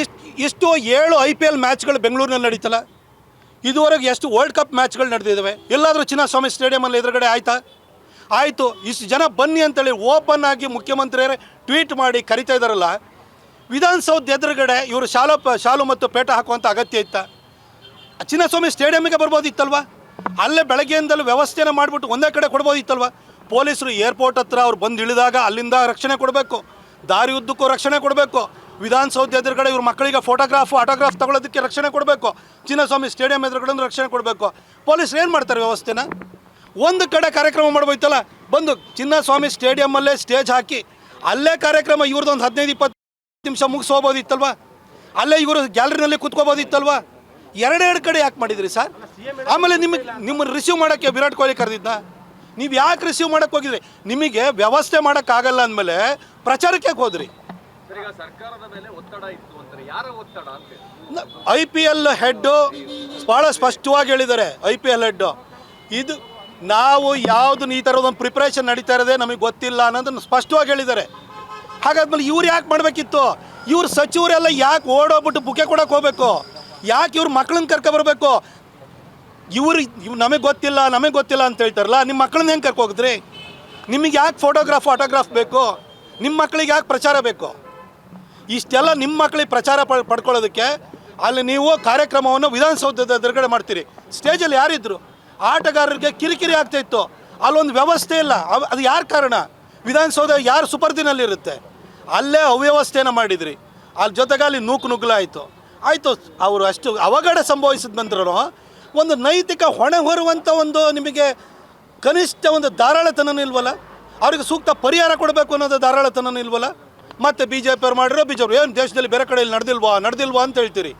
ಇಷ್ಟು ಇಷ್ಟು ಏಳು ಐ ಪಿ ಎಲ್ ಮ್ಯಾಚ್ಗಳು ಬೆಂಗಳೂರಿನಲ್ಲಿ ನಡೀತಲ್ಲ. ಇದುವರೆಗೆ ಎಷ್ಟು ವರ್ಲ್ಡ್ ಕಪ್ ಮ್ಯಾಚ್ಗಳು ನಡೆದಿದ್ದಾವೆ. ಎಲ್ಲಾದರೂ ಚಿನ್ನಸ್ವಾಮಿ ಸ್ಟೇಡಿಯಮಲ್ಲಿ ಎದುರುಗಡೆ ಆಯಿತಾ? ಆಯಿತು, ಇಷ್ಟು ಜನ ಬನ್ನಿ ಅಂತೇಳಿ ಓಪನ್ ಆಗಿ ಮುಖ್ಯಮಂತ್ರಿಯರೇ ಟ್ವೀಟ್ ಮಾಡಿ ಕರಿತಾ ಇದ್ದಾರಲ್ಲ. ವಿಧಾನಸೌಧ ಎದುರುಗಡೆ ಇವರು ಶಾಲು ಶಾಲು ಮತ್ತು ಪೇಟ ಹಾಕುವಂಥ ಅಗತ್ಯ ಇತ್ತ? ಚಿನ್ನಸ್ವಾಮಿ ಸ್ಟೇಡಿಯಮ್ಗೆ ಬರ್ಬೋದಿತ್ತಲ್ವಾ? ಅಲ್ಲೇ ಬೆಳಗ್ಗೆಯಿಂದಲೂ ವ್ಯವಸ್ಥೆನ ಮಾಡಿಬಿಟ್ಟು ಒಂದೇ ಕಡೆ ಕೊಡ್ಬೋದಿತ್ತಲ್ವ? ಪೊಲೀಸರು ಏರ್ಪೋರ್ಟ್ ಹತ್ರ ಅವ್ರು ಬಂದು ಇಳಿದಾಗ ಅಲ್ಲಿಂದ ರಕ್ಷಣೆ ಕೊಡಬೇಕು. ದಾರಿ ಉದ್ದಕ್ಕೂ ರಕ್ಷಣೆ ಕೊಡಬೇಕು. ವಿಧಾನಸೌಧ ಎದುರುಗಡೆ ಇವ್ರ ಮಕ್ಕಳಿಗೆ ಫೋಟೋಗ್ರಾಫು ಆಟೋಗ್ರಾಫ್ ತಗೊಳ್ಳೋದಕ್ಕೆ ರಕ್ಷಣೆ ಕೊಡಬೇಕು. ಚಿನ್ನಸ್ವಾಮಿ ಸ್ಟೇಡಿಯಂ ಎದುರುಗಡೆ ರಕ್ಷಣೆ ಕೊಡಬೇಕು. ಪೊಲೀಸ್ ಏನು ಮಾಡ್ತಾರೆ ವ್ಯವಸ್ಥೆನ? ಒಂದು ಕಡೆ ಕಾರ್ಯಕ್ರಮ ಮಾಡ್ಬೋಯ್ತಲ್ಲ, ಬಂದು ಚಿನ್ನಸ್ವಾಮಿ ಸ್ಟೇಡಿಯಮ್ಮಲ್ಲೇ ಸ್ಟೇಜ್ ಹಾಕಿ, ಅಲ್ಲೇ ಕಾರ್ಯಕ್ರಮ ಇವ್ರದ್ದೊಂದು ಹದಿನೈದು ಇಪ್ಪತ್ತು ನಿಮಿಷ ಮುಗಿಸೋಬೋದಿತ್ತಲ್ವ ಅಲ್ಲೇ ಇವರು ಗ್ಯಾಲರಿನಲ್ಲಿ ಕೂತ್ಕೋಬೋದಿತ್ತಲ್ವಾ? ಎರಡೆರಡು ಕಡೆ ಯಾಕೆ ಮಾಡಿದ್ರಿ ಸರ್? ಆಮೇಲೆ ನಿಮಗೆ ನಿಮ್ಮನ್ನು ರಿಸೀವ್ ಮಾಡೋಕ್ಕೆ ವಿರಾಟ್ ಕೊಹ್ಲಿ ಕರೆದಿದ್ದ ನೀವು ಯಾಕೆ ರಿಸೀವ್ ಮಾಡೋಕ್ಕೆ ಹೋಗಿದ್ರಿ? ನಿಮಗೆ ವ್ಯವಸ್ಥೆ ಮಾಡೋಕ್ಕಾಗಲ್ಲ ಅಂದಮೇಲೆ ಪ್ರಚಾರಕ್ಕೆ ಹೋದ್ರಿ? ಐ ಪಿ ಎಲ್ ಹೆಡ್ಡು ಭಾಳ ಸ್ಪಷ್ಟವಾಗಿ ಹೇಳಿದ್ದಾರೆ, ಐ ಪಿ ಎಲ್ ಹೆಡ್ಡು ಇದು ನಾವು ಯಾವ್ದು ಈ ಥರದೊಂದು ಪ್ರಿಪ್ರೇಷನ್ ನಡೀತಾ ಇರೋದೇ ನಮಗೆ ಗೊತ್ತಿಲ್ಲ ಅನ್ನೋದನ್ನು ಸ್ಪಷ್ಟವಾಗಿ ಹೇಳಿದ್ದಾರೆ. ಹಾಗಾದ್ಮೇಲೆ ಇವ್ರು ಯಾಕೆ ಮಾಡಬೇಕಿತ್ತು? ಇವ್ರ ಸಚಿವರೆಲ್ಲ ಯಾಕೆ ಓಡೋಗ್ಬಿಟ್ಟು ಬುಕೆ ಕೊಡೋಕೆ ಹೋಗ್ಬೇಕು? ಯಾಕೆ ಇವ್ರ ಮಕ್ಳನ್ನ ಕರ್ಕೊಬರ್ಬೇಕು ಇವ್ರು ಇವ್ ನಮಗೆ ಗೊತ್ತಿಲ್ಲ ನಮಗೆ ಗೊತ್ತಿಲ್ಲ ಅಂತ ಹೇಳ್ತಾರಲ್ಲ ನಿಮ್ಮ ಮಕ್ಕಳನ್ನ ಹೆಂಗೆ ಕರ್ಕೋಗಿದ್ರಿ ನಿಮಗೆ ಯಾಕೆ ಫೋಟೋಗ್ರಾಫ್ ಆಟೋಗ್ರಾಫ್ ಬೇಕು? ನಿಮ್ಮ ಮಕ್ಕಳಿಗೆ ಯಾಕೆ ಪ್ರಚಾರ ಬೇಕು? ಇಷ್ಟೆಲ್ಲ ನಿಮ್ಮ ಮಕ್ಕಳಿಗೆ ಪ್ರಚಾರ ಪಡ್ ಪಡ್ಕೊಳ್ಳೋದಕ್ಕೆ ಅಲ್ಲಿ ನೀವು ಕಾರ್ಯಕ್ರಮವನ್ನು ವಿಧಾನಸೌಧದ ಎದುರುಗಡೆ ಮಾಡ್ತೀರಿ. ಸ್ಟೇಜಲ್ಲಿ ಯಾರಿದ್ರು? ಆಟಗಾರರಿಗೆ ಕಿರಿಕಿರಿ ಆಗ್ತಾ ಇತ್ತು. ಅಲ್ಲೊಂದು ವ್ಯವಸ್ಥೆ ಇಲ್ಲ. ಅದು ಯಾರ ಕಾರಣ? ವಿಧಾನಸೌಧ ಯಾರು ಸುಪರ್ದಿನಲ್ಲಿರುತ್ತೆ? ಅಲ್ಲೇ ಅವ್ಯವಸ್ಥೆನ ಮಾಡಿದ್ರಿ. ಅಲ್ಲಿ ಜೊತೆಗೆ ಅಲ್ಲಿ ನೂಕು ನುಗ್ಗಲಾಯಿತು ಆಯಿತು, ಅವರು ಅಷ್ಟು ಅವಘಡ ಸಂಭವಿಸಿದ ನಂತರ ಒಂದು ನೈತಿಕ ಹೊಣೆ ಹೊರುವಂಥ ಒಂದು ನಿಮಗೆ ಕನಿಷ್ಠ ಒಂದು ಧಾರಾಳತನ ಇಲ್ವಲ್ಲ? ಅವ್ರಿಗೆ ಸೂಕ್ತ ಪರಿಹಾರ ಕೊಡಬೇಕು ಅನ್ನೋದು ಧಾರಾಳತನ ಇಲ್ವಲ್ಲ? ಮತ್ತೆ ಬಿ ಜೆ ಪಿಯವ್ರು ಮಾಡಿರೋ ಬಿ ಏನು ದೇಶದಲ್ಲಿ ಬೇರೆ ಕಡೆಯಲ್ಲಿ ನಡೆದಿಲ್ವಾ? ನಡೆದಿಲ್ವಾ ಅಂತ ಹೇಳ್ತೀರಿ.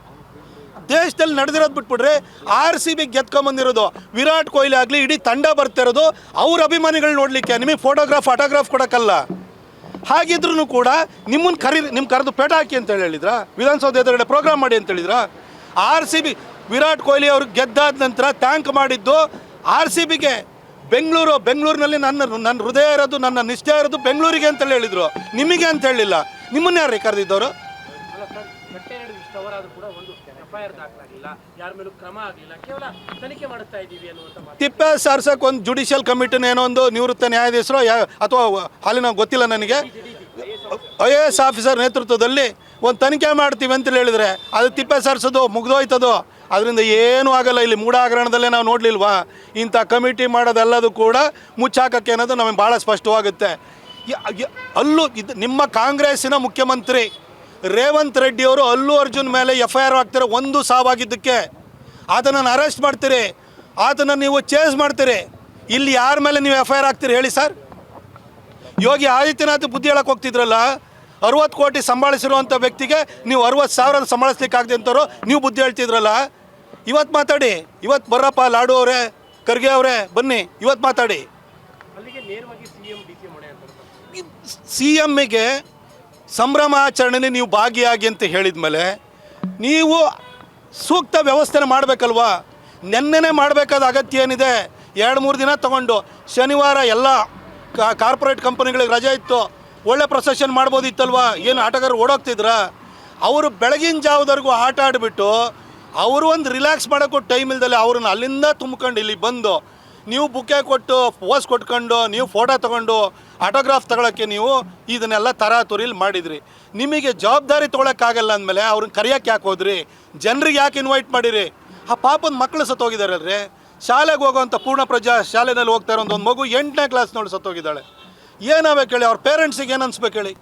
ದೇಶದಲ್ಲಿ ನಡೆದಿರೋದು ಬಿಟ್ಬಿಟ್ರೆ ಆರ್ ಸಿ ಬಿ ಗೆದ್ಕೊಂಬಂದಿರೋದು ವಿರಾಟ್ ಕೊಹ್ಲಿ ಆಗಲಿ, ಇಡೀ ತಂಡ ಬರ್ತಿರೋದು ಅವ್ರ ಅಭಿಮಾನಿಗಳು ನೋಡಲಿಕ್ಕೆ, ನಿಮಗೆ ಫೋಟೋಗ್ರಾಫ್ ಆಟೋಗ್ರಾಫ್ ಕೊಡೋಕ್ಕಲ್ಲ. ಹಾಗಿದ್ರೂ ಕೂಡ ನಿಮ್ಮನ್ನು ಕರಿ ನಿಮ್ಮ ಕರೆದು ಪೇಟ ಹಾಕಿ ಅಂತ ಹೇಳಿ ಹೇಳಿದ್ರಾ? ವಿಧಾನಸೌಧ ಎದುರುಗಡೆ ಪ್ರೋಗ್ರಾಮ್ ಮಾಡಿ ಅಂತ ಹೇಳಿದ್ರಾ? R C B Virat Kohli ಅವ್ರು ಗೆದ್ದಾದ ನಂತರ ಥ್ಯಾಂಕ್ ಮಾಡಿದ್ದು ಆರ್ ಸಿ ಬಿಗೆ ಬೆಂಗಳೂರು ಬೆಂಗಳೂರಿನಲ್ಲಿ ನನ್ನ ನನ್ನ ಹೃದಯ ಇರೋದು ನನ್ನ ನಿಷ್ಠೆ ಇರೋದು ಬೆಂಗಳೂರಿಗೆ ಅಂತ ಹೇಳಿದ್ರು. ನಿಮಗೆ ಅಂತ ಹೇಳಿಲ್ಲ. ನಿಮ್ಮನ್ನ ಯಾರು ಕರೆದಿದ್ದವರು ತಿಪ್ಪೆ ಸಾರ್ಸಕ್ಕೆ ಒಂದು ಜುಡಿಷಿಯಲ್ ಕಮಿಟಿನ ಏನೋ ಒಂದು ನಿವೃತ್ತ ನ್ಯಾಯಾಧೀಶರು ಅಥವಾ ಹಾಲಿನ ಗೊತ್ತಿಲ್ಲ ನನಗೆ. ಐ ಎ ಎಸ್ ಆಫೀಸರ್ ನೇತೃತ್ವದಲ್ಲಿ ಒಂದು ತನಿಖೆ ಮಾಡ್ತೀವಿ ಅಂತ ಹೇಳಿದ್ರೆ ಅದು ತಿಪ್ಪೆ ಸಾರಿಸೋದು ಮುಗ್ದೋಯ್ತದು. ಅದರಿಂದ ಏನೂ ಆಗಲ್ಲ ಇಲ್ಲಿ ಮೂಢಾಗರಣದಲ್ಲೇ ನಾವು ನೋಡಲಿಲ್ವಾ? ಇಂಥ ಕಮಿಟಿ ಮಾಡೋದೆಲ್ಲದು ಕೂಡ ಮುಚ್ಚಾಕಕ್ಕೆ ಅನ್ನೋದು ನಮಗೆ ಭಾಳ ಸ್ಪಷ್ಟವಾಗುತ್ತೆ. ಅಲ್ಲೂ ಇದು ನಿಮ್ಮ ಕಾಂಗ್ರೆಸ್ಸಿನ ಮುಖ್ಯಮಂತ್ರಿ ರೇವಂತ್ ರೆಡ್ಡಿಯವರು ಅಲ್ಲು ಅರ್ಜುನ್ ಮೇಲೆ ಎಫ್ ಐ ಆರ್ ಹಾಕ್ತಾರೆ, ಒಂದು ಸಾವಾಗಿದ್ದಕ್ಕೆ. ಆತನನ್ನು ಅರೆಸ್ಟ್ ಮಾಡ್ತೀರಿ ಆತನ ನೀವು ಚೇಸ್ ಮಾಡ್ತೀರಿ. ಇಲ್ಲಿ ಯಾರ ಮೇಲೆ ನೀವು ಎಫ್ ಐ ಆರ್ ಹಾಕ್ತೀರಿ ಹೇಳಿ ಸರ್. ಯೋಗಿ ಆದಿತ್ಯನಾಥ್ ಬುದ್ಧಿ ಹೇಳಕ್ಕೆ ಹೋಗ್ತಿದ್ರಲ್ಲ, ಅರವತ್ತು ಕೋಟಿ ಸಂಭಾಳಿಸಿರುವಂಥ ವ್ಯಕ್ತಿಗೆ ನೀವು ಅರವತ್ತು ಸಾವಿರ ಸಂಭಾಳಿಸ್ಲಿಕ್ಕೆ ಆಗದೆ ಅಂತವ್ರು ನೀವು ಬುದ್ಧಿ ಹೇಳ್ತಿದ್ರಲ್ಲ ಇವತ್ತು ಮಾತಾಡಿ ಇವತ್ತು ಬರ್ರಪ್ಪ ಲಾಡು ಅವರೇ ಖರ್ಗೆ ಅವರೇ ಬನ್ನಿ ಇವತ್ತು ಮಾತಾಡಿ. ಸಿ ಎಮ್ಮಿಗೆ ಸಂಭ್ರಮಾಚರಣೆಯಲ್ಲಿ ನೀವು ಭಾಗಿಯಾಗಿ ಅಂತ ಹೇಳಿದ ಮೇಲೆ ನೀವು ಸೂಕ್ತ ವ್ಯವಸ್ಥೆನ ಮಾಡಬೇಕಲ್ವಾ? ನೆನ್ನೆನೇ ಮಾಡಬೇಕಾದ ಅಗತ್ಯ ಏನಿದೆ ಎರಡು ಮೂರು ದಿನ ತಗೊಂಡು ಶನಿವಾರ ಎಲ್ಲ ಕಾರ್ಪೊರೇಟ್ ಕಂಪನಿಗಳಿಗೆ ರಜೆ ಇತ್ತು. ಒಳ್ಳೆ ಪ್ರೊಸೆಷನ್ ಮಾಡ್ಬೋದಿತ್ತಲ್ವಾ? ಏನು ಆಟಗಾರರು ಓಡೋಗ್ತಿದ್ರ? ಅವರು ಬೆಳಗಿನ ಜಾವದವರೆಗೂ ಆಟ ಆಡಿಬಿಟ್ಟು ಅವರು ಒಂದು ರಿಲ್ಯಾಕ್ಸ್ ಮಾಡೋಕ್ಕೂ ಟೈಮ್ ಇಲ್ದಲೆ ಅವ್ರನ್ನ ಅಲ್ಲಿಂದ ತುಂಬ್ಕೊಂಡು ಇಲ್ಲಿ ಬಂದು ನೀವು ಬುಕ್ಕೆ ಕೊಟ್ಟು ಪೋಸ್ ಕೊಟ್ಕೊಂಡು, ನೀವು ಫೋಟೋ ತೊಗೊಂಡು ಆಟೋಗ್ರಾಫ್ ತಗೊಳಕ್ಕೆ ನೀವು ಇದನ್ನೆಲ್ಲ ತರಾತುರಿಲಿ ಮಾಡಿದ್ರಿ. ನಿಮಗೆ ಜವಾಬ್ದಾರಿ ತೊಗೊಳಕ್ಕಾಗಲ್ಲ ಅಂದಮೇಲೆ ಅವ್ರನ್ನ ಕರೆಯೋಕ್ಕೆ ಯಾಕೆ ಹೋದ್ರಿ? ಜನರಿಗೆ ಯಾಕೆ ಇನ್ವೈಟ್ ಮಾಡಿರಿ? ಆ ಪಾಪದ ಮಕ್ಕಳು ಸತ್ತೋಗಿದ್ದಾರಲ್ರಿ? ಶಾಲೆಗೆ ಹೋಗೋವಂಥ ಪೂರ್ಣ ಪ್ರಜಾ ಶಾಲೆನಲ್ಲಿ ಹೋಗ್ತಾ ಇರೋ ಒಂದು ಮಗು ಎಂಟನೇ ಕ್ಲಾಸ್ ನೋಡಿ ಸತ್ತೋಗಿದ್ದಾಳೆ. ಏನಾಗಬೇಕು ಹೇಳಿ? ಅವ್ರ ಪೇರೆಂಟ್ಸಿಗೆ ಏನು ಅನ್ಸ್ಬೇಕು ಹೇಳಿ?